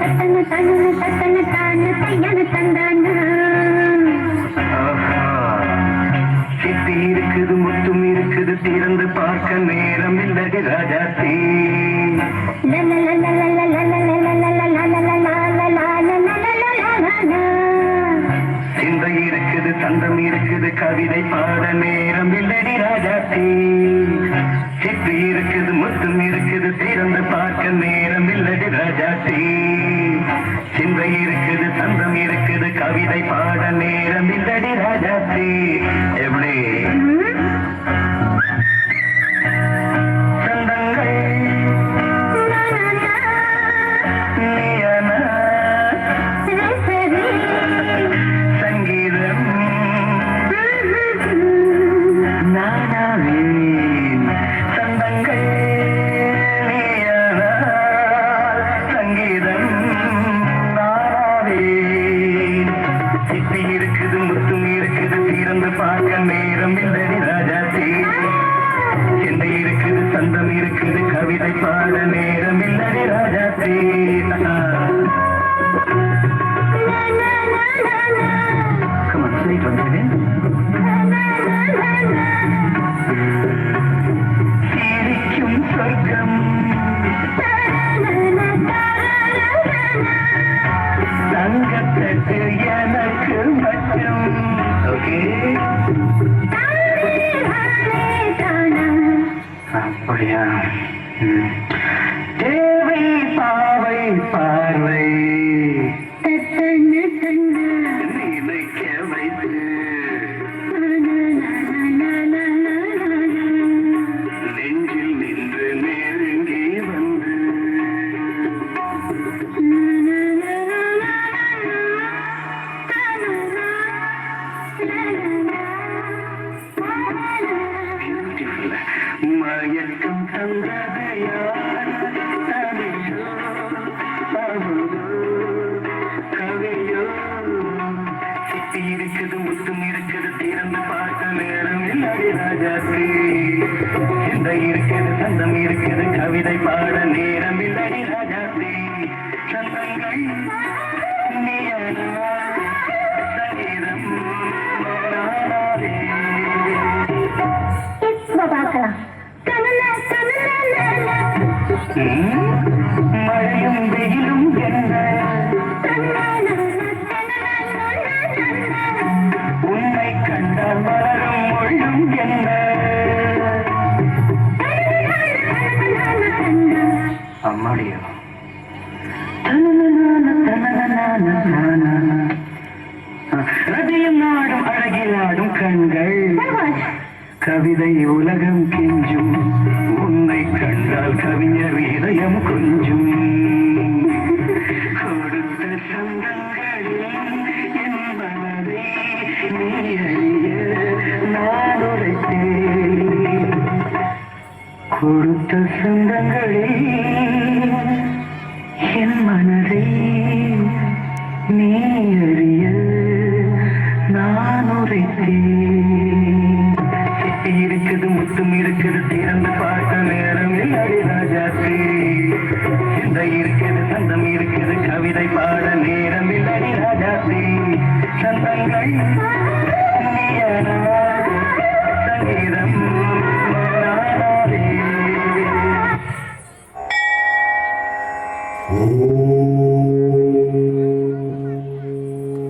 தட்டன தண்ணு தட்டன தானு தையன தந்தானா சித்தி இருக்குது முத்தும் இருக்குது திறந்து பார்க்க நேரம் இல்லடி ராஜாத்தி சிந்தை இருக்குது தந்தம் இருக்குது கவிதை பாட நேரம் இல்லடி ராஜாத்தி சித்தி இருக்குது முத்தும் இருக்குது திறந்து பார்க்க நேரம் இல்லடி ராஜா தீ. சிந்தை இருக்குது தந்தம் இருக்குது கவிதை பாட நேரம் இல்லடி ராஜாத்தி எப்படி? சிந்தை இருக்குது சந்தம் இருக்குது கவிதை பாட நேரம் இல்லை ராஜாத்தி Come எனக்கு மட்டும். Okay Glória. Hum. மயக்கம் தந்தது யார் தமிழோ தமிழோ கவியோ சிப்பி இருக்குது முத்தும் இருக்குது திறந்து பார்க்க நேரம் இல்லடி ராஜாத்தி சிந்தை இருக்குது சந்தம் இருக்குது கவிதை பாட நேரம் இல்லடி ராஜாத்தி சந்தங்கள் மழையும் வெயிலும் என்ன உன்னை கண்டால் மலரும் மொழியும் என்ன அம்மாடியோ ரதியும் நாடும் அழகில் ஆடும் கண்கள் கவிதை உலகம் கெஞ்சும் கொடுத்த சொந்தங்களில் என் மனதை நீ அறிய நான் உரைத்தேன். இருக்குது முத்தும் இருக்குது திறந்து பார்க்க நேரம் இல்லை ராஜாத்தி சிந்தை இருக்குது சந்தம் இருக்குது கவிதை பாட நேரம் இல்லை ராஜாத்தி சந்தங்கள்